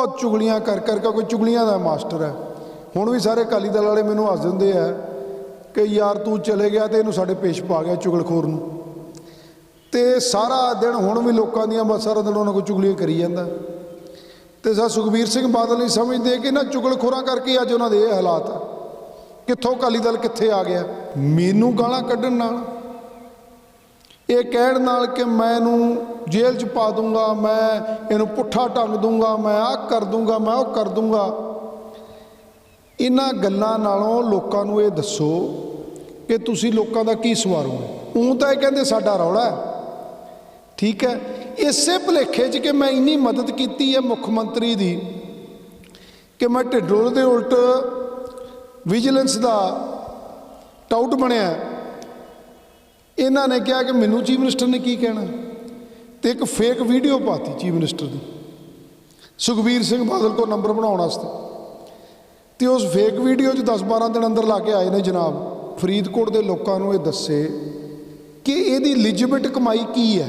ਬਹੁਤ ਚੁਗਲੀਆਂ ਕਰ ਕਰ ਕੇ ਕੋਈ ਚੁਗਲੀਆਂ ਦਾ ਮਾਸਟਰ ਹੈ। ਹੁਣ ਵੀ ਸਾਰੇ ਅਕਾਲੀ ਦਲ ਵਾਲੇ ਮੈਨੂੰ ਹੱਸ ਦਿੰਦੇ ਆ ਕਿ ਯਾਰ ਤੂੰ ਚਲੇ ਗਿਆ ਤੇ ਇਹਨੂੰ ਸਾਡੇ ਪੇਸ਼ ਪਾ ਗਿਆ ਚੁਗਲਖੋਰ ਨੂੰ। ਤੇ ਸਾਰਾ ਦਿਨ ਹੁਣ ਵੀ ਲੋਕਾਂ ਦੀਆਂ ਬਸ ਸਾਰਾ ਦਿਨ ਉਹਨਾਂ ਕੋਲ ਚੁਗਲੀਆਂ ਕਰੀ ਜਾਂਦਾ। ਤੇ ਸਾ ਸੁਖਬੀਰ ਸਿੰਘ ਬਾਦਲ ਨਹੀਂ ਸਮਝਦੇ ਕਿ ਨਾ ਚੁਗਲਖੋਰਾਂ ਕਰਕੇ ਅੱਜ ਉਹਨਾਂ ਦੇ ਇਹ ਹਾਲਾਤ ਕਿੱਥੋਂ ਅਕਾਲੀ ਦਲ ਕਿੱਥੇ ਆ ਗਿਆ? ਮੈਨੂੰ ਗਾਲਾਂ ਕੱਢਣ ਨਾਲ। ਇਹ ਕਹਿਣ ਨਾਲ ਕਿ ਮੈਂ ਇਹਨੂੰ ਜੇਲ੍ਹ 'ਚ ਪਾ ਦੂੰਗਾ, ਮੈਂ ਇਹਨੂੰ ਪੁੱਠਾ ਟੰਗ ਦੂੰਗਾ, ਮੈਂ ਆਹ ਕਰ ਦੂੰਗਾ, ਮੈਂ ਉਹ ਕਰ ਦੂੰਗਾ। ਇਹਨਾਂ ਗੱਲਾਂ ਨਾਲੋਂ ਲੋਕਾਂ ਨੂੰ ਇਹ ਦੱਸੋ ਕਿ ਤੁਸੀਂ ਲੋਕਾਂ ਦਾ ਕੀ ਸਵਾਰੋਗੇ ਉਹ ਤਾਂ ਇਹ ਕਹਿੰਦੇ ਸਾਡਾ ਰੌਲਾ ਹੈ। ਠੀਕ ਹੈ? ਇਸੇ ਭੁਲੇਖੇ 'ਚ ਕਿ ਮੈਂ ਇੰਨੀ ਮਦਦ ਕੀਤੀ ਹੈ ਮੁੱਖ ਮੰਤਰੀ ਦੀ ਕਿ ਮੈਂ ਢਿੱਡੋਲ ਦੇ ਉਲਟ ਵਿਜੀਲੈਂਸ ਦਾ ਟਾਊਟ ਬਣਿਆ। ਇਹਨਾਂ ਨੇ ਕਿਹਾ ਕਿ ਮੈਨੂੰ ਚੀਫ ਮਿਨਿਸਟਰ ਨੇ ਕੀ ਕਹਿਣਾ? ਤੇ ਇੱਕ ਫੇਕ ਵੀਡੀਓ ਪਾਤੀ ਚੀਫ ਮਿਨਿਸਟਰ ਦੀ। ਸੁਖਬੀਰ ਸਿੰਘ ਬਾਦਲ ਤੋਂ ਨੰਬਰ ਬਣਾਉਣ ਵਾਸਤੇ। ਤੇ ਉਸ ਫੇਕ ਵੀਡੀਓ 'ਚ 10-12 ਦਿਨ ਅੰਦਰ ਲਾ ਕੇ ਆਏ ਨੇ ਜਨਾਬ। ਫਰੀਦਕੋਟ ਦੇ ਲੋਕਾਂ ਨੂੰ ਇਹ ਦੱਸੇ ਕਿ ਇਹਦੀ ਲਿਜਿਬਿਟ ਕਮਾਈ ਕੀ ਹੈ?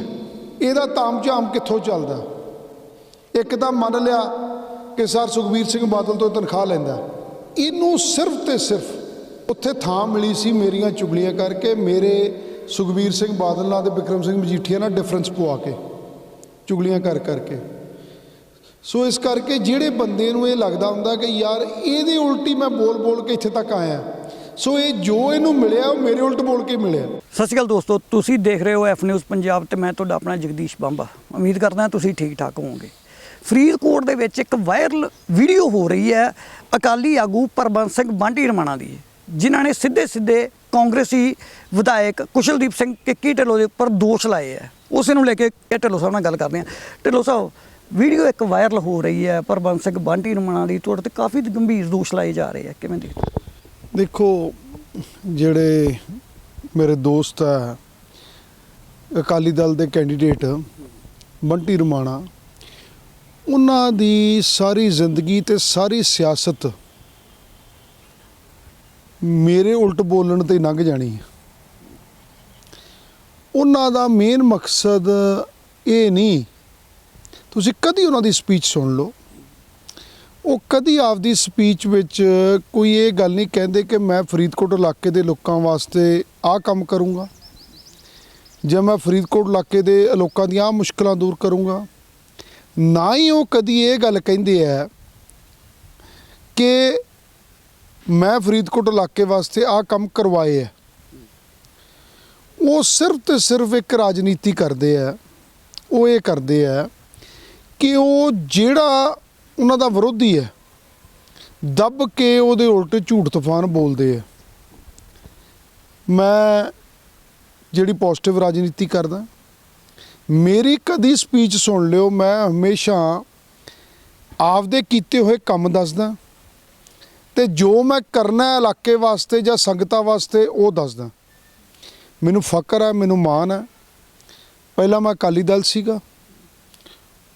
ਇਹਦਾ ਤਾਮਝਾਮ ਕਿੱਥੋਂ ਚੱਲਦਾ? ਇੱਕ ਤਾਂ ਮੰਨ ਲਿਆ ਕਿ ਸਰ ਸੁਖਬੀਰ ਸਿੰਘ ਬਾਦਲ ਤੋਂ ਤਨਖਾਹ ਲੈਂਦਾ। ਇਹਨੂੰ ਸਿਰਫ ਤੇ ਸਿਰਫ ਉੱਥੇ ਥਾਂ ਮਿਲੀ ਸੀ ਮੇਰੀਆਂ ਚੁਗਲੀਆਂ ਕਰਕੇ, ਮੇਰੇ ਸੁਖਬੀਰ ਸਿੰਘ ਬਾਦਲ ਨਾਲ ਤੇ ਵਿਕਰਮ ਸਿੰਘ ਮਜੀਠੀਆ ਨਾਲ ਡਿਫਰੈਂਸ ਪਵਾ ਕੇ, ਚੁਗਲੀਆਂ ਕਰ ਕਰਕੇ। ਸੋ ਇਸ ਕਰਕੇ ਜਿਹੜੇ ਬੰਦੇ ਨੂੰ ਇਹ ਲੱਗਦਾ ਹੁੰਦਾ ਕਿ ਯਾਰ ਇਹਦੇ ਉਲਟੀ ਮੈਂ ਬੋਲ ਬੋਲ ਕੇ ਇੱਥੇ ਤੱਕ ਆਇਆ। ਸੋ ਇਹ ਜੋ ਇਹਨੂੰ ਮਿਲਿਆ, ਉਹ ਮੇਰੇ ਉਲਟ ਬੋਲ ਕੇ ਮਿਲਿਆ। ਸਤਿ ਸ਼੍ਰੀ ਅਕਾਲ ਦੋਸਤੋ, ਤੁਸੀਂ ਦੇਖ ਰਹੇ ਹੋ ਐਫ ਨਿਊਜ਼ ਪੰਜਾਬ ਤੇ ਮੈਂ ਤੁਹਾਡਾ ਆਪਣਾ ਜਗਦੀਸ਼ ਬੰਬਾ। ਉਮੀਦ ਕਰਦਾ ਤੁਸੀਂ ਠੀਕ ਠਾਕ ਹੋਵੋਗੇ। ਫਰੀਦਕੋਟ ਦੇ ਵਿੱਚ ਇੱਕ ਵਾਇਰਲ ਵੀਡੀਓ ਹੋ ਰਹੀ ਹੈ ਅਕਾਲੀ ਆਗੂ ਪਰਬੰਸ ਸਿੰਘ ਬਾਂਢੀ ਰਮਾਣਾ ਦੀ, ਜਿਨ੍ਹਾਂ ਨੇ ਸਿੱਧੇ ਸਿੱਧੇ ਕਾਂਗਰਸੀ ਵਿਧਾਇਕ ਕੁਸ਼ਲਦੀਪ ਸਿੰਘ ਕਿੱਕੀ ਢਿੱਲੋਂ ਦੇ ਉੱਪਰ ਦੋਸ਼ ਲਾਏ ਹੈ ਉਸੇ ਨੂੰ ਲੈ ਕੇ ਢਿੱਲੋਂ ਸਾਹਿਬ ਨਾਲ ਗੱਲ ਕਰਦੇ ਹਾਂ ਢਿੱਲੋਂ ਸਾਹਿਬ, ਵੀਡੀਓ ਇੱਕ ਵਾਇਰਲ ਹੋ ਰਹੀ ਹੈ ਪਰਬੰਸ ਸਿੰਘ ਬਾਂਟੀ ਰਮਾਣਾ ਦੀ ਤੁਹਾਡੇ ਤੇ ਕਾਫੀ ਗੰਭੀਰ ਦੋਸ਼ ਲਾਏ ਜਾ ਰਹੇ ਆ। ਕਿਵੇਂ ਦੇਖਦੇ ਦੇਖੋ, ਜਿਹੜੇ ਮੇਰੇ ਦੋਸਤ ਹੈ ਅਕਾਲੀ ਦਲ ਦੇ ਕੈਂਡੀਡੇਟ ਬੰਟੀ ਰਮਾਣਾ, ਉਹਨਾਂ ਦੀ ਸਾਰੀ ਜ਼ਿੰਦਗੀ ਤੇ ਸਾਰੀ ਸਿਆਸਤ ਮੇਰੇ ਉਲਟ ਬੋਲਣ ਤੇ ਲੰਘ ਜਾਣੀ ਹੈ ਉਹਨਾਂ ਦਾ ਮੇਨ ਮਕਸਦ ਇਹ ਨਹੀਂ, ਤੁਸੀਂ ਕਦੀ ਉਹਨਾਂ ਦੀ ਸਪੀਚ ਸੁਣ ਲਓ। ਉਹ ਕਦੀ ਆਪਦੀ ਸਪੀਚ ਵਿੱਚ ਕੋਈ ਇਹ ਗੱਲ ਨਹੀਂ ਕਹਿੰਦੇ ਕਿ ਮੈਂ ਫਰੀਦਕੋਟ ਇਲਾਕੇ ਦੇ ਲੋਕਾਂ ਵਾਸਤੇ ਆਹ ਕੰਮ ਕਰੂੰਗਾ, ਜਾਂ ਮੈਂ ਫਰੀਦਕੋਟ ਇਲਾਕੇ ਦੇ ਲੋਕਾਂ ਦੀਆਂ ਆਹ ਮੁਸ਼ਕਲਾਂ ਦੂਰ ਕਰੂੰਗਾ। ਨਾ ਹੀ ਉਹ ਕਦੀ ਇਹ ਗੱਲ ਕਹਿੰਦੇ ਆ ਕਿ ਮੈਂ ਫਰੀਦਕੋਟ ਇਲਾਕੇ ਵਾਸਤੇ ਆਹ ਕੰਮ ਕਰਵਾਏ ਆ ਉਹ ਸਿਰਫ ਤੇ ਸਿਰਫ ਇੱਕ ਰਾਜਨੀਤੀ ਕਰਦੇ ਆ ਉਹ ਇਹ ਕਰਦੇ ਆ ਕਿ ਉਹ ਜਿਹੜਾ ਉਹਨਾਂ ਦਾ ਵਿਰੋਧੀ ਹੈ, ਦੱਬ ਕੇ ਉਹਦੇ ਉਲਟ ਝੂਠ ਤੂਫਾਨ ਬੋਲਦੇ ਆ ਮੈਂ ਜਿਹੜੀ ਪੋਜ਼ਿਟਿਵ ਰਾਜਨੀਤੀ ਕਰਦਾ, ਮੇਰੀ ਕਦੀ ਸਪੀਚ ਸੁਣ ਲਿਓ, ਮੈਂ ਹਮੇਸ਼ਾ ਆਪਦੇ ਕੀਤੇ ਹੋਏ ਕੰਮ ਦੱਸਦਾ। ਤੇ ਜੋ ਮੈਂ ਕਰਨਾ ਇਲਾਕੇ ਵਾਸਤੇ ਜਾਂ ਸੰਗਤਾਂ ਵਾਸਤੇ, ਉਹ ਦੱਸਦਾ। ਮੈਨੂੰ ਫਕਰ ਹੈ, ਮੈਨੂੰ ਮਾਣ ਹੈ। ਪਹਿਲਾਂ ਮੈਂ ਅਕਾਲੀ ਦਲ ਸੀਗਾ।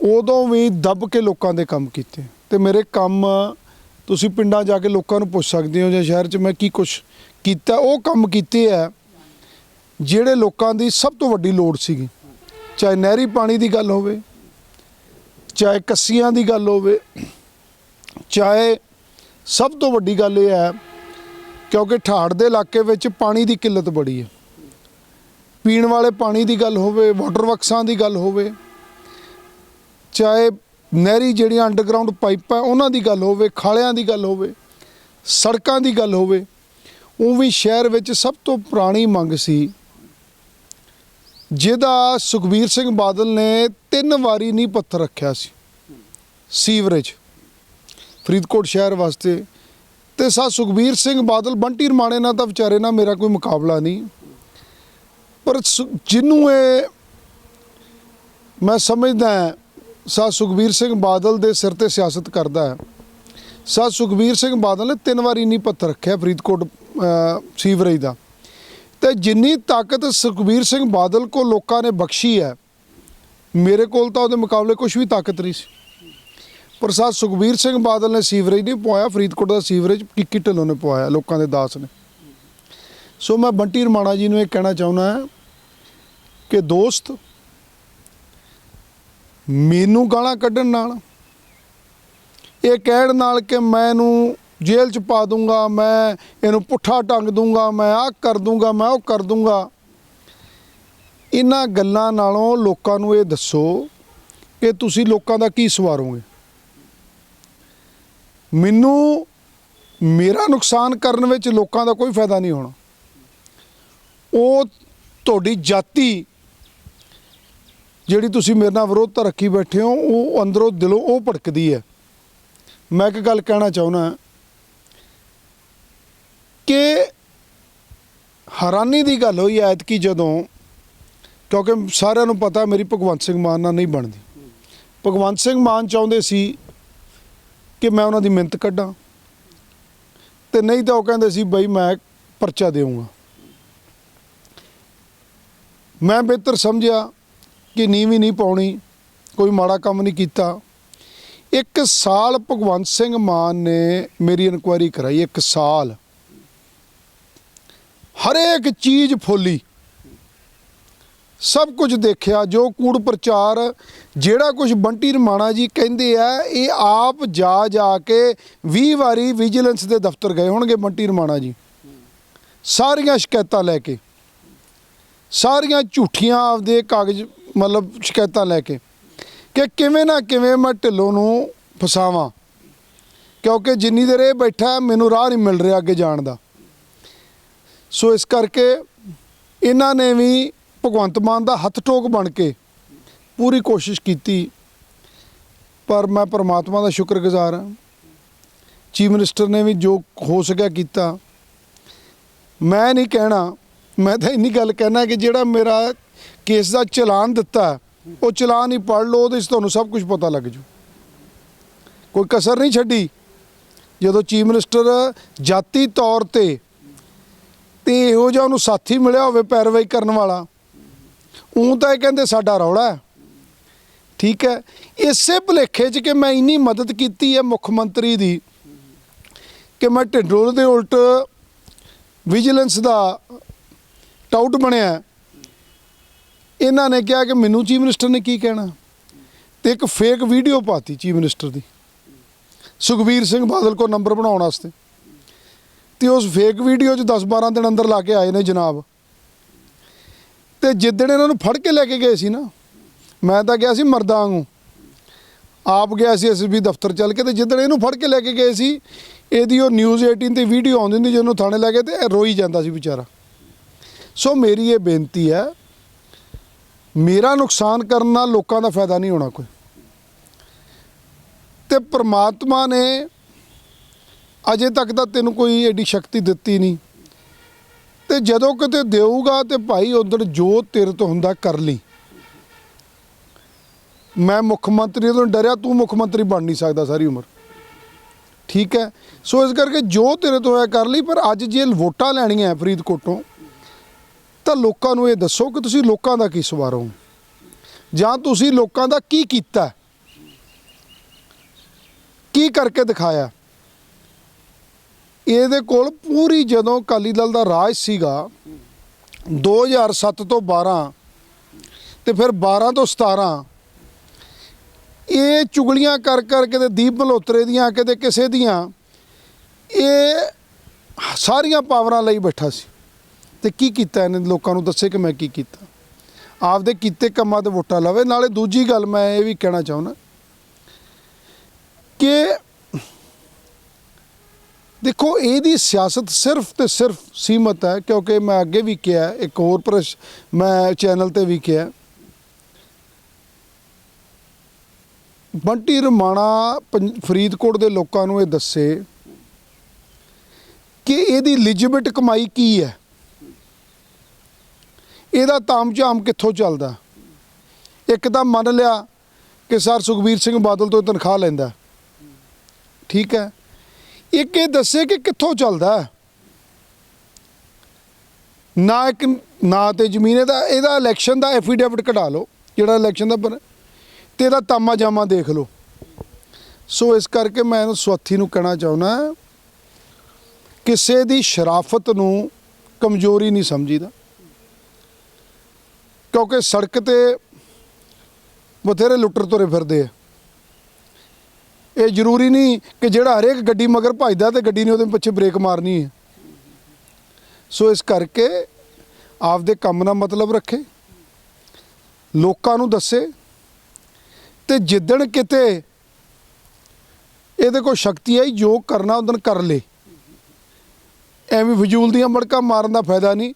ਉਦੋਂ ਵੀ ਦੱਬ ਕੇ ਲੋਕਾਂ ਦੇ ਕੰਮ ਕੀਤੇ। ਤੇ ਮੇਰੇ ਕੰਮ, ਤੁਸੀਂ ਪਿੰਡਾਂ ਜਾ ਕੇ ਲੋਕਾਂ ਨੂੰ ਪੁੱਛ ਸਕਦੇ ਹੋ ਜਾਂ ਸ਼ਹਿਰ 'ਚ ਮੈਂ ਕੀ ਕੁਝ ਕੀਤਾ, ਉਹ ਕੰਮ ਕੀਤੇ ਆ ਜਿਹੜੇ ਲੋਕਾਂ ਦੀ ਸਭ ਤੋਂ ਵੱਡੀ ਲੋੜ ਸੀਗੀ। ਚਾਹੇ ਨਹਿਰੀ ਪਾਣੀ ਦੀ ਗੱਲ ਹੋਵੇ, ਚਾਹੇ ਕੱਸੀਆਂ ਦੀ ਗੱਲ ਹੋਵੇ, ਚਾਹੇ ਸਭ ਤੋਂ ਵੱਡੀ ਗੱਲ ਇਹ ਹੈ ਕਿਉਂਕਿ ਠਾੜ ਦੇ ਇਲਾਕੇ ਵਿੱਚ ਪਾਣੀ ਦੀ ਕਿੱਲਤ ਬੜੀ ਹੈ। ਪੀਣ ਵਾਲੇ ਪਾਣੀ ਦੀ ਗੱਲ ਹੋਵੇ ਵਾਟਰ ਵਰਕਸਾਂ ਦੀ ਗੱਲ ਹੋਵੇ, ਚਾਹੇ ਨਹਿਰੀ ਜਿਹੜੀਆਂ ਅੰਡਰਗਰਾਉਂਡ ਪਾਈਪਾਂ ਉਹਨਾਂ ਦੀ ਗੱਲ ਹੋਵੇ, ਖਾਲਿਆਂ ਦੀ ਗੱਲ ਹੋਵੇ, ਸੜਕਾਂ ਦੀ ਗੱਲ ਹੋਵੇ, ਉਹ ਵੀ ਸ਼ਹਿਰ ਵਿੱਚ ਸਭ ਤੋਂ ਪੁਰਾਣੀ ਮੰਗ ਸੀ। ਜਿਹਦਾ ਸੁਖਬੀਰ ਸਿੰਘ ਬਾਦਲ ਨੇ ਤਿੰਨ ਵਾਰੀ ਨਹੀਂ ਪੱਥਰ ਰੱਖਿਆ ਸੀ। ਸੀਵਰੇਜ। ਫਰੀਦਕੋਟ ਸ਼ਹਿਰ ਵਾਸਤੇ। ਤੇ ਸਾ ਸੁਖਬੀਰ ਸਿੰਘ ਬਾਦਲ ਬੰਟੀ ਰਮਾਣੇ ਨਾਲ ਤਾਂ ਵਿਚਾਰੇ ਨਾਲ ਮੇਰਾ ਕੋਈ ਮੁਕਾਬਲਾ ਨਹੀਂ। ਪਰ ਸੁ- ਜਿਹਨੂੰ ਇਹ ਮੈਂ ਸਮਝਦਾ ਹਾਂ, ਸਾ ਸੁਖਬੀਰ ਸਿੰਘ ਬਾਦਲ ਦੇ ਸਿਰ ਤੇ ਸਿਆਸਤ ਕਰਦਾ ਹੈ। ਸਾ ਸੁਖਬੀਰ ਸਿੰਘ ਬਾਦਲ ਨੇ ਤਿੰਨ ਵਾਰੀ ਨਹੀਂ ਪੱਥਰ ਰੱਖਿਆ ਫਰੀਦਕੋਟ ਸੀਵਰੇਜ ਦਾ। ਤੇ ਜਿੰਨੀ ਤਾਕਤ ਸੁਖਬੀਰ ਸਿੰਘ ਬਾਦਲ ਕੋ ਲੋਕਾਂ ਨੇ ਬਖਸ਼ੀ ਹੈ ਮੇਰੇ ਕੋਲ ਤਾਂ ਉਹਦੇ ਮੁਕਾਬਲੇ ਕੁਝ ਵੀ ਤਾਕਤ ਨਹੀਂ ਸੀ। ਪ੍ਰਸਾਦ ਸੁਖਬੀਰ ਸਿੰਘ ਬਾਦਲ ਨੇ ਸੀਵਰੇਜ ਨਹੀਂ ਪਵਾਇਆ, ਫਰੀਦਕੋਟ ਦਾ ਸੀਵਰੇਜ ਕਿੱਕੀ ਢਿੱਲੋਂ ਨੇ ਪਵਾਇਆ, ਲੋਕਾਂ ਦੇ ਦਾਸ ਨੇ। ਸੋ ਮੈਂ ਬੰਟੀ ਰਮਾਣਾ ਜੀ ਨੂੰ ਇਹ ਕਹਿਣਾ ਚਾਹੁੰਦਾ ਹਾਂ ਕਿ ਦੋਸਤ, ਮੈਨੂੰ ਗਾਲਾਂ ਕੱਢਣ ਨਾਲ, ਇਹ ਕਹਿਣ ਨਾਲ ਕਿ ਮੈਂ ਇਹਨੂੰ ਜੇਲ੍ਹ 'ਚ ਪਾ ਦੂੰਗਾ, ਮੈਂ ਇਹਨੂੰ ਪੁੱਠਾ ਟੰਗ ਦੂੰਗਾ, ਮੈਂ ਆਹ ਕਰ ਦੂੰਗਾ, ਮੈਂ ਉਹ ਕਰ ਦੂੰਗਾ। ਇਹਨਾਂ ਗੱਲਾਂ ਨਾਲੋਂ ਲੋਕਾਂ ਨੂੰ ਇਹ ਦੱਸੋ ਕਿ ਤੁਸੀਂ ਲੋਕਾਂ ਦਾ ਕੀ ਸਵਾਰੋਗੇ ਮੈਨੂੰ ਮੇਰਾ ਨੁਕਸਾਨ ਕਰਨ ਵਿੱਚ ਲੋਕਾਂ ਦਾ ਕੋਈ ਫਾਇਦਾ ਨਹੀਂ ਹੋਣਾ। ਉਹ ਤੁਹਾਡੀ ਜਾਤੀ ਜਿਹੜੀ ਤੁਸੀਂ ਮੇਰੇ ਨਾਲ ਵਿਰੋਧਤਾ ਰੱਖੀ ਬੈਠੇ ਹੋ, ਉਹ ਅੰਦਰੋਂ ਦਿਲੋਂ ਉਹ ਭੜਕਦੀ ਹੈ। ਮੈਂ ਇੱਕ ਗੱਲ ਕਹਿਣਾ ਚਾਹੁੰਦਾ ਕਿ ਹੈਰਾਨੀ ਦੀ ਗੱਲ ਹੋਈ ਐਤਕੀ ਜਦੋਂ, ਕਿਉਂਕਿ ਸਾਰਿਆਂ ਨੂੰ ਪਤਾ ਮੇਰੀ ਭਗਵੰਤ ਸਿੰਘ ਮਾਨ ਨਾਲ ਨਹੀਂ ਬਣਦੀ। ਭਗਵੰਤ ਸਿੰਘ ਮਾਨ ਚਾਹੁੰਦੇ ਸੀ ਕਿ ਮੈਂ ਉਹਨਾਂ ਦੀ ਮਿਹਨਤ ਕੱਢਾਂ। ਤੇ ਨਹੀਂ ਤਾਂ ਉਹ ਕਹਿੰਦੇ ਸੀ, ਬਈ ਮੈਂ ਪਰਚਾ ਦੇਵਾਂਗਾ ਮੈਂ ਬਿਹਤਰ ਸਮਝਿਆ ਕਿ ਨੀਵੀਂ ਨਹੀਂ ਪਾਉਣੀ, ਕੋਈ ਮਾੜਾ ਕੰਮ ਨਹੀਂ ਕੀਤਾ। ਇੱਕ ਸਾਲ ਭਗਵੰਤ ਸਿੰਘ ਮਾਨ ਨੇ ਮੇਰੀ ਇਨਕੁਆਇਰੀ ਕਰਾਈ, ਇੱਕ ਸਾਲ। ਹਰੇਕ ਚੀਜ਼ ਫੋਲੀ। ਸਭ ਕੁਝ ਦੇਖਿਆ, ਜੋ ਕੂੜ ਪ੍ਰਚਾਰ, ਜਿਹੜਾ ਕੁਝ ਬੰਟੀ ਰਮਾਣਾ ਜੀ ਕਹਿੰਦੇ ਆ, ਇਹ ਆਪ ਜਾ ਜਾ ਕੇ 20 ਵਾਰੀ ਵਿਜੀਲੈਂਸ ਦੇ ਦਫ਼ਤਰ ਗਏ ਹੋਣਗੇ ਬੰਟੀ ਰਮਾਣਾ ਜੀ। ਸਾਰੀਆਂ ਸ਼ਿਕਾਇਤਾਂ ਲੈ ਕੇ, ਸਾਰੀਆਂ ਝੂਠੀਆਂ ਆਪਦੇ ਕਾਗਜ਼, ਮਤਲਬ ਸ਼ਿਕਾਇਤਾਂ ਲੈ ਕੇ ਕਿ ਕਿਵੇਂ ਨਾ ਕਿਵੇਂ ਮੈਂ ਢਿੱਲੋਂ ਨੂੰ ਫਸਾਵਾਂ, ਕਿਉਂਕਿ ਜਿੰਨੀ ਦੇਰ ਇਹ ਬੈਠਾ, ਮੈਨੂੰ ਰਾਹ ਨਹੀਂ ਮਿਲ ਰਿਹਾ ਅੱਗੇ ਜਾਣ ਦਾ। ਸੋ ਇਸ ਕਰਕੇ ਇਹਨਾਂ ਨੇ ਵੀ ਭਗਵੰਤ ਮਾਨ ਦਾ ਹੱਥ ਠੋਕ ਬਣ ਕੇ ਪੂਰੀ ਕੋਸ਼ਿਸ਼ ਕੀਤੀ। ਪਰ ਮੈਂ ਪਰਮਾਤਮਾ ਦਾ ਸ਼ੁਕਰਗੁਜ਼ਾਰ ਹਾਂ। ਚੀਫ ਮਿਨਿਸਟਰ ਨੇ ਵੀ ਜੋ ਹੋ ਸਕਿਆ ਕੀਤਾ। ਮੈਂ ਨਹੀਂ ਕਹਿਣਾ, ਮੈਂ ਤਾਂ ਇੰਨੀ ਗੱਲ ਕਹਿਣਾ ਕਿ ਜਿਹੜਾ ਮੇਰਾ ਕੇਸ ਦਾ ਚਲਾਨ ਦਿੱਤਾ ਉਹ ਚਲਾਨ ਹੀ ਪੜ ਲਓ, ਉਹਦੇ 'ਚ ਤੁਹਾਨੂੰ ਸਭ ਕੁਝ ਪਤਾ ਲੱਗ ਜੂ। ਕੋਈ ਕਸਰ ਨਹੀਂ ਛੱਡੀ। ਜਦੋਂ ਚੀਫ ਮਿਨਿਸਟਰ ਜਾਤੀ ਤੌਰ ਤੇ ਤੇ ਇਹੋ ਜਿਹਾ ਉਹਨੂੰ ਸਾਥੀ ਮਿਲਿਆ ਹੋਵੇ ਪੈਰਵਾਈ ਕਰਨ ਵਾਲਾ ਉਹ ਤਾਂ ਇਹ ਕਹਿੰਦੇ ਸਾਡਾ ਰੌਲਾ ਠੀਕ ਹੈ। ਇਸੇ ਭੁਲੇਖੇ 'ਚ ਕਿ ਮੈਂ ਇੰਨੀ ਮਦਦ ਕੀਤੀ ਹੈ ਮੁੱਖ ਮੰਤਰੀ ਦੀ ਕਿ ਮੈਂ ਢਿੰਡੋਰ ਦੇ ਉਲਟ ਵਿਜੀਲੈਂਸ ਦਾ ਟਾਊਟ ਬਣਿਆ ਇਹਨਾਂ ਨੇ ਕਿਹਾ ਕਿ ਮੈਨੂੰ ਚੀਫ ਮਿਨਿਸਟਰ ਨੇ ਕੀ ਕਹਿਣਾ ਤੇ ਇੱਕ ਫੇਕ ਵੀਡੀਓ ਪਾਤੀ ਚੀਫ ਮਿਨਿਸਟਰ ਦੀ। ਸੁਖਬੀਰ ਸਿੰਘ ਬਾਦਲ ਕੋ ਨੰਬਰ ਬਣਾਉਣ ਵਾਸਤੇ। ਤੇ ਉਸ ਫੇਕ ਵੀਡੀਓ 'ਚ 10-12 ਦਿਨ ਅੰਦਰ ਲਾ ਕੇ ਆਏ ਨੇ ਜਨਾਬ। ਤੇ ਜਿੱਦਣ ਇਹਨਾਂ ਨੂੰ ਫੜ ਕੇ ਲੈ ਕੇ ਗਏ ਸੀ ਨਾ, ਮੈਂ ਤਾਂ ਗਿਆ ਸੀ ਮਰਦਾਂ ਵਾਂਗੂ। ਆਪ ਗਿਆ ਸੀ ਐਸਬੀ ਦਫ਼ਤਰ ਚੱਲ ਕੇ ਤੇ ਜਿੱਦਣ ਇਹਨੂੰ ਫੜ ਕੇ ਲੈ ਕੇ ਗਏ ਸੀ, ਇਹਦੀ ਉਹ ਨਿਊਜ਼ 18 ਤੇ ਵੀਡੀਓ ਆਉਂਦੀ ਹੁੰਦੀ ਜਦੋਂ ਥਾਣੇ ਲੈ ਕੇ ਤੇ ਇਹ ਰੋਈ ਜਾਂਦਾ ਸੀ ਵਿਚਾਰਾ। ਸੋ ਮੇਰੀ ਇਹ ਬੇਨਤੀ ਹੈ, ਮੇਰਾ ਨੁਕਸਾਨ ਕਰਨ ਨਾਲ ਲੋਕਾਂ ਦਾ ਫਾਇਦਾ ਨਹੀਂ ਹੋਣਾ ਕੋਈ। ਤੇ ਪ੍ਰਮਾਤਮਾ ਨੇ ਅਜੇ ਤੱਕ ਤਾਂ ਤੈਨੂੰ ਕੋਈ ਐਡੀ ਸ਼ਕਤੀ ਦਿੱਤੀ ਨਹੀਂ। ਤੇ ਜਦੋਂ ਕਿਤੇ ਦੇਊਗਾ ਤੇ ਭਾਈ ਉਧਰ ਜੋ ਤੇਰੇ ਤੋਂ ਹੁੰਦਾ ਕਰ ਲਈ। ਮੈਂ ਮੁੱਖ ਮੰਤਰੀ ਤੋਂ ਡਰਿਆ, ਤੂੰ ਮੁੱਖ ਮੰਤਰੀ ਬਣ ਨਹੀਂ ਸਕਦਾ ਸਾਰੀ ਉਮਰ। ਠੀਕ ਹੈ? ਸੋ ਇਸ ਕਰਕੇ ਜੋ ਤੇਰੇ ਤੋਂ ਹੋਇਆ ਕਰ ਲਈ, ਪਰ ਅੱਜ ਜੇ ਵੋਟਾਂ ਲੈਣੀਆਂ ਹੈ ਫਰੀਦਕੋਟੋਂ, ਤਾਂ ਲੋਕਾਂ ਨੂੰ ਇਹ ਦੱਸੋ ਕਿ ਤੁਸੀਂ ਲੋਕਾਂ ਦਾ ਕੀ ਸਵਾਰੋ ਜਾਂ ਤੁਸੀਂ ਲੋਕਾਂ ਦਾ ਕੀ ਕੀਤਾ? ਕੀ ਕਰਕੇ ਦਿਖਾਇਆ? ਇਹਦੇ ਕੋਲ ਪੂਰੀ ਜਦੋਂ ਅਕਾਲੀ ਦਲ ਦਾ ਰਾਜ ਸੀਗਾ 2007 ਤੋਂ 12 ਤੇ ਫਿਰ 12 ਤੋਂ 17 ਇਹ ਚੁਗਲੀਆਂ ਕਰ ਕਰ ਕਿਤੇ ਦੀਪ ਮਲਹੋਤਰੇ ਦੀਆਂ ਕਿਤੇ ਕਿਸੇ ਦੀਆਂ, ਇਹ ਸਾਰੀਆਂ ਪਾਵਰਾਂ ਲਈ ਬੈਠਾ ਸੀ। ਤੇ ਕੀ ਕੀਤਾ ਇਹਨੇ? ਲੋਕਾਂ ਨੂੰ ਦੱਸੇ ਕਿ ਮੈਂ ਕੀ ਕੀਤਾ। ਆਪਦੇ ਕੀਤੇ ਕੰਮਾਂ ਤੇ ਵੋਟਾਂ ਲਵੇ। ਨਾਲੇ ਦੂਜੀ ਗੱਲ ਮੈਂ ਇਹ ਵੀ ਕਹਿਣਾ ਚਾਹੁੰਦਾ ਕਿ ਦੇਖੋ, ਇਹਦੀ ਸਿਆਸਤ ਸਿਰਫ ਤੇ ਸਿਰਫ ਸੀਮਤ ਹੈ, ਕਿਉਂਕਿ ਮੈਂ ਅੱਗੇ ਵੀ ਕਿਹਾ ਇੱਕ ਹੋਰ ਪ੍ਰਸ਼ ਮੈਂ ਚੈਨਲ ਤੇ ਵੀ ਕਿਹਾ ਬੰਟੀ ਰਮਾਣਾ ਪੰਜ- ਫਰੀਦਕੋਟ ਦੇ ਲੋਕਾਂ ਨੂੰ ਇਹ ਦੱਸੇ ਕਿ ਇਹਦੀ ਲਿਜਿਬਿਟ ਕਮਾਈ ਕੀ ਹੈ? ਇਹਦਾ ਤਾਮਝਾਮ ਕਿੱਥੋਂ ਚੱਲਦਾ? ਇੱਕ ਤਾਂ ਮੰਨ ਲਿਆ ਕਿ ਸਰ ਸੁਖਬੀਰ ਸਿੰਘ ਬਾਦਲ ਤੋਂ ਤਨਖਾਹ ਲੈਂਦਾ। ਠੀਕ ਹੈ? ਇੱਕ ਇਹ ਦੱਸੇ ਕਿ ਕਿੱਥੋਂ ਚੱਲਦਾ ਨਾ ਇੱਕ ਨਾ ਤੇ ਜ਼ਮੀਨ, ਇਹਦਾ ਇਹਦਾ ਇਲੈਕਸ਼ਨ ਦਾ ਐਫੀਡੇਵਿਟ ਕਢਾ ਲਓ, ਜਿਹੜਾ ਇਲੈਕਸ਼ਨ ਦਾ ਬਣ, ਤੇ ਇਹਦਾ ਤਾਮਾ ਜਾਮਾ ਦੇਖ ਲਓ। ਸੋ ਇਸ ਕਰਕੇ ਮੈਂ ਇਹਨੂੰ ਸਵਾਥੀ ਨੂੰ ਕਹਿਣਾ ਚਾਹੁੰਦਾ ਕਿਸੇ ਦੀ ਸ਼ਰਾਫਤ ਨੂੰ ਕਮਜ਼ੋਰੀ ਨਹੀਂ ਸਮਝੀਦਾ। ਕਿਉਂਕਿ ਸੜਕ ਤੇ ਬਥੇਰੇ ਲੁੱਟਰ ਤੁਰੇ ਫਿਰਦੇ ਆ। ਇਹ ਜ਼ਰੂਰੀ ਨਹੀਂ ਕਿ ਜਿਹੜਾ ਹਰੇਕ ਗੱਡੀ ਮਗਰ ਭੱਜਦਾ ਤੇ ਗੱਡੀ ਨੇ ਉਹਦੇ ਪਿੱਛੇ ਬ੍ਰੇਕ ਮਾਰਨੀ ਹੈ। ਸੋ ਇਸ ਕਰਕੇ ਆਪਦੇ ਕੰਮ ਨਾਲ ਮਤਲਬ ਰੱਖੇ, ਲੋਕਾਂ ਨੂੰ ਦੱਸੇ ਤੇ ਜਿੱਦਣ ਕਿਤੇ ਇਹਦੇ ਕੋਲ ਸ਼ਕਤੀ ਆਈ, ਜੋ ਕਰਨਾ ਉਦੋਂ ਕਰ ਲੇ। ਐਵੇਂ ਫਜ਼ੂਲ ਦੀਆਂ ਮੜਕਾਂ ਮਾਰਨ ਦਾ ਫਾਇਦਾ ਨਹੀਂ।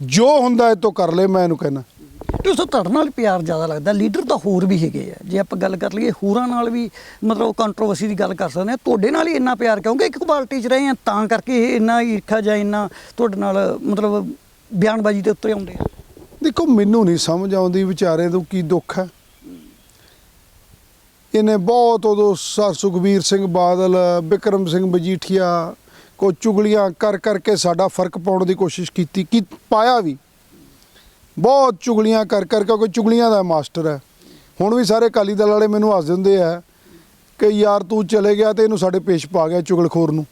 ਜੋ ਹੁੰਦਾ ਇਹ ਤੋਂ ਕਰ ਲੈ, ਮੈਂ ਇਹਨੂੰ ਕਹਿੰਦਾ ਤੁਸੀਂ ਤੁਹਾਡੇ ਨਾਲ ਪਿਆਰ ਜ਼ਿਆਦਾ ਲੱਗਦਾ, ਲੀਡਰ ਤਾਂ ਹੋਰ ਵੀ ਹੈਗੇ ਆ। ਜੇ ਆਪਾਂ ਗੱਲ ਕਰ ਲਈਏ, ਹੋਰਾਂ ਨਾਲ ਵੀ ਮਤਲਬ ਕੰਟਰੋਵਰਸੀ ਦੀ ਗੱਲ ਕਰ ਸਕਦੇ ਆ। ਤੁਹਾਡੇ ਨਾਲ ਹੀ ਇੰਨਾ ਪਿਆਰ ਕਿਉਂਕਿ ਇੱਕ ਪਾਰਟੀ 'ਚ ਰਹੇ ਆ, ਤਾਂ ਕਰਕੇ ਇਹ ਇੰਨਾ ਈਰਖਾ ਜਾਂ ਇੰਨਾ ਤੁਹਾਡੇ ਨਾਲ ਮਤਲਬ ਬਿਆਨਬਾਜ਼ੀ ਦੇ ਉੱਤੇ ਆਉਂਦੇ ਆ। ਦੇਖੋ, ਮੈਨੂੰ ਨਹੀਂ ਸਮਝ ਆਉਂਦੀ ਵਿਚਾਰੇ ਤੋਂ ਕੀ ਦੁੱਖ ਹੈ। ਇਹਨੇ ਬਹੁਤ ਉਦੋਂ ਸਰ ਸੁਖਬੀਰ ਸਿੰਘ ਬਾਦਲ, ਬਿਕਰਮ ਸਿੰਘ ਮਜੀਠੀਆ ਕੋ ਚੁਗਲੀਆਂ ਕਰ ਕਰਕੇ ਸਾਡਾ ਫ਼ਰਕ ਪਾਉਣ ਦੀ ਕੋਸ਼ਿਸ਼ ਕੀਤੀ, ਕਿ ਪਾਇਆ ਵੀ। ਬਹੁਤ ਚੁਗਲੀਆਂ ਕਰ ਕਰ ਕੇ ਕੋਈ ਚੁਗਲੀਆਂ ਦਾ ਮਾਸਟਰ ਹੈ। ਹੁਣ ਵੀ ਸਾਰੇ ਅਕਾਲੀ ਦਲ ਵਾਲੇ ਮੈਨੂੰ ਹੱਸ ਦਿੰਦੇ ਆ ਕਿ ਯਾਰ ਤੂੰ ਚਲੇ ਗਿਆ ਤੇ ਇਹਨੂੰ ਸਾਡੇ ਪੇਸ਼ ਪਾ ਗਿਆ ਚੁਗਲਖੋਰ ਨੂੰ।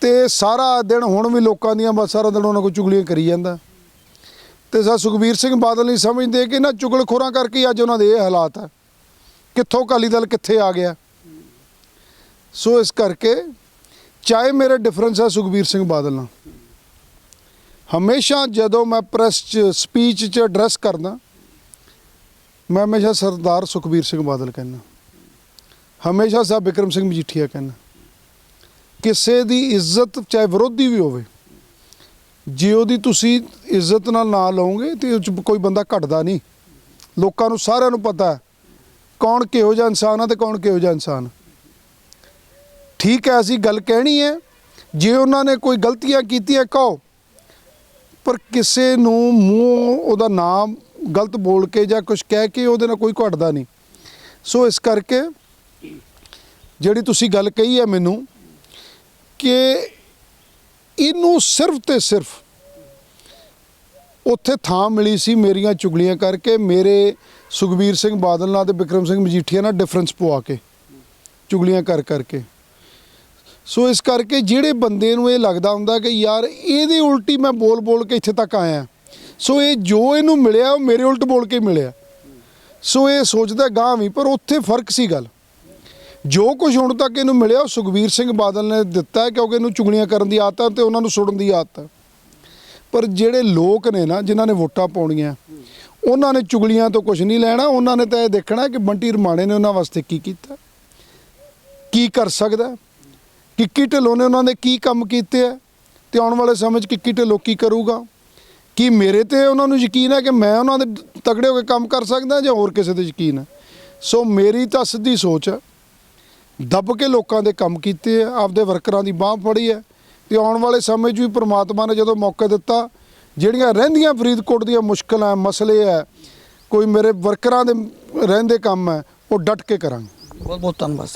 ਤੇ ਸਾਰਾ ਦਿਨ ਹੁਣ ਵੀ ਲੋਕਾਂ ਦੀਆਂ ਬਸ ਸਾਰਾ ਦਿਨ ਉਹਨਾਂ ਕੋਲ ਚੁਗਲੀਆਂ ਕਰੀ ਜਾਂਦਾ। ਤੇ ਸਾ ਸੁਖਬੀਰ ਸਿੰਘ ਬਾਦਲ ਨਹੀਂ ਸਮਝਦੇ ਕਿ ਇਹਨਾਂ ਚੁਗਲਖੋਰਾਂ ਕਰਕੇ ਹੀ ਅੱਜ ਉਹਨਾਂ ਦੇ ਇਹ ਹਾਲਾਤ ਹੈ ਕਿੱਥੋਂ ਅਕਾਲੀ ਦਲ ਕਿੱਥੇ ਆ ਗਿਆ? ਸੋ ਇਸ ਕਰਕੇ ਚਾਹੇ ਮੇਰੇ ਡਿਫਰੈਂਸ ਹੈ ਸੁਖਬੀਰ ਸਿੰਘ ਬਾਦਲ ਨਾਲ। ਹਮੇਸ਼ਾ ਜਦੋਂ ਮੈਂ ਪ੍ਰੈਸ 'ਚ, ਸਪੀਚ 'ਚ ਐਡਰੈਸ ਕਰਦਾ, ਮੈਂ ਹਮੇਸ਼ਾ ਸਰਦਾਰ ਸੁਖਬੀਰ ਸਿੰਘ ਬਾਦਲ ਕਹਿੰਦਾ। ਹਮੇਸ਼ਾ ਸਾਹਿਬ ਬਿਕਰਮ ਸਿੰਘ ਮਜੀਠੀਆ ਕਹਿੰਦਾ, ਕਿਸੇ ਦੀ ਇੱਜ਼ਤ ਚਾਹੇ ਵਿਰੋਧੀ ਵੀ ਹੋਵੇ, ਜੇ ਉਹਦੀ ਤੁਸੀਂ ਇੱਜ਼ਤ ਨਾਲ ਨਾ ਲਓਗੇ ਤੇ ਉਹ 'ਚ ਕੋਈ ਬੰਦਾ ਘਟਦਾ ਨਹੀਂ। ਲੋਕਾਂ ਨੂੰ ਸਾਰਿਆਂ ਨੂੰ ਪਤਾ ਕੌਣ ਕਿਹੋ ਜਿਹਾ ਇਨਸਾਨ ਆ ਤੇ ਕੌਣ ਕਿਹੋ ਜਿਹਾ ਇਨਸਾਨ ਠੀਕ ਹੈ, ਅਸੀਂ ਗੱਲ ਕਹਿਣੀ ਹੈ, ਜੇ ਉਹਨਾਂ ਨੇ ਕੋਈ ਗਲਤੀਆਂ ਕੀਤੀਆਂ, ਕਹੋ। ਪਰ ਕਿਸੇ ਨੂੰ ਮੂੰਹ ਉਹਦਾ ਨਾਮ ਗਲਤ ਬੋਲ ਕੇ ਜਾਂ ਕੁਝ ਕਹਿ ਕੇ ਉਹਦੇ ਨਾਲ ਕੋਈ ਘਟਦਾ ਨਹੀਂ। ਸੋ ਇਸ ਕਰਕੇ ਜਿਹੜੀ ਤੁਸੀਂ ਗੱਲ ਕਹੀ ਹੈ ਮੈਨੂੰ ਕਿ ਇਹਨੂੰ ਸਿਰਫ ਤੇ ਸਿਰਫ ਉੱਥੇ ਥਾਂ ਮਿਲੀ ਸੀ ਮੇਰੀਆਂ ਚੁਗਲੀਆਂ ਕਰਕੇ ਮੇਰੇ ਸੁਖਬੀਰ ਸਿੰਘ ਬਾਦਲ ਨਾਲ ਤੇ ਬਿਕਰਮ ਸਿੰਘ ਮਜੀਠੀਆ ਨਾਲ ਡਿਫਰੈਂਸ ਪਵਾ ਕੇ, ਚੁਗਲੀਆਂ ਕਰ ਕਰਕੇ। ਸੋ ਇਸ ਕਰਕੇ ਜਿਹੜੇ ਬੰਦੇ ਨੂੰ ਇਹ ਲੱਗਦਾ ਹੁੰਦਾ ਕਿ ਯਾਰ ਇਹਦੇ ਉਲਟੀ ਮੈਂ ਬੋਲ ਬੋਲ ਕੇ ਇੱਥੇ ਤੱਕ ਆਇਆ। ਸੋ ਇਹ ਜੋ ਇਹਨੂੰ ਮਿਲਿਆ, ਉਹ ਮੇਰੇ ਉਲਟ ਬੋਲ ਕੇ ਮਿਲਿਆ। ਸੋ ਇਹ ਸੋਚਦਾ ਗਾਂ ਵੀ, ਪਰ ਉੱਥੇ ਫ਼ਰਕ ਸੀ ਗੱਲ। ਜੋ ਕੁਝ ਹੁਣ ਤੱਕ ਇਹਨੂੰ ਮਿਲਿਆ, ਉਹ ਸੁਖਬੀਰ ਸਿੰਘ ਬਾਦਲ ਨੇ ਦਿੱਤਾ ਹੈ, ਕਿਉਂਕਿ ਇਹਨੂੰ ਚੁਗਲੀਆਂ ਕਰਨ ਦੀ ਆਦਤ ਹੈ ਤੇ ਉਹਨਾਂ ਨੂੰ ਸੁਣਨ ਦੀ ਆਦਤ ਹੈ। ਪਰ ਜਿਹੜੇ ਲੋਕ ਨੇ ਨਾ, ਜਿਨ੍ਹਾਂ ਨੇ ਵੋਟਾਂ ਪਾਉਣੀਆਂ, ਉਹਨਾਂ ਨੇ ਚੁਗਲੀਆਂ ਤੋਂ ਕੁਝ ਨਹੀਂ ਲੈਣਾ। ਉਹਨਾਂ ਨੇ ਤਾਂ ਇਹ ਦੇਖਣਾ ਕਿ ਬੰਟੀ ਰਮਾਣੇ ਨੇ ਉਹਨਾਂ ਵਾਸਤੇ ਕੀ ਕੀਤਾ। ਕੀ ਕਰ ਸਕਦਾ? ਕਿੱਕੀ ਢਿੱਲੋਂ ਨੇ ਉਹਨਾਂ ਦੇ ਕੀ ਕੰਮ ਕੀਤੇ ਆ? ਤੇ ਆਉਣ ਵਾਲੇ ਸਮੇਂ 'ਚ ਕਿੱਕੀ ਢਿੱਲੋਂ ਕੀ ਕਰੂਗਾ? ਕੀ ਮੇਰੇ ਤੇ ਉਹਨਾਂ ਨੂੰ ਯਕੀਨ ਹੈ ਕਿ ਮੈਂ ਉਹਨਾਂ ਦੇ ਤਗੜੇ ਹੋ ਕੇ ਕੰਮ ਕਰ ਸਕਦਾ ਜਾਂ ਹੋਰ ਕਿਸੇ ਤੇ ਯਕੀਨ ਹੈ? ਸੋ ਮੇਰੀ ਤਾਂ ਸਿੱਧੀ ਸੋਚ ਹੈ, ਦੱਬ ਕੇ ਲੋਕਾਂ ਦੇ ਕੰਮ ਕੀਤੇ ਆ, ਆਪਦੇ ਵਰਕਰਾਂ ਦੀ ਬਾਹ ਫੜੀ ਹੈ, ਤੇ ਆਉਣ ਵਾਲੇ ਸਮੇਂ 'ਚ ਵੀ ਪ੍ਰਮਾਤਮਾ ਨੇ ਜਦੋਂ ਮੌਕਾ ਦਿੱਤਾ, ਜਿਹੜੀਆਂ ਰਹਿੰਦੀਆਂ ਫਰੀਦਕੋਟ ਦੀਆਂ ਮੁਸ਼ਕਲਾਂ, ਮਸਲੇ ਹੈ, ਕੋਈ ਮੇਰੇ ਵਰਕਰਾਂ ਦੇ ਰਹਿੰਦੇ ਕੰਮ ਹੈ, ਉਹ ਡਟ ਕੇ ਕਰਾਂਗੇ। ਬਹੁਤ ਬਹੁਤ ਧੰਨਵਾਦ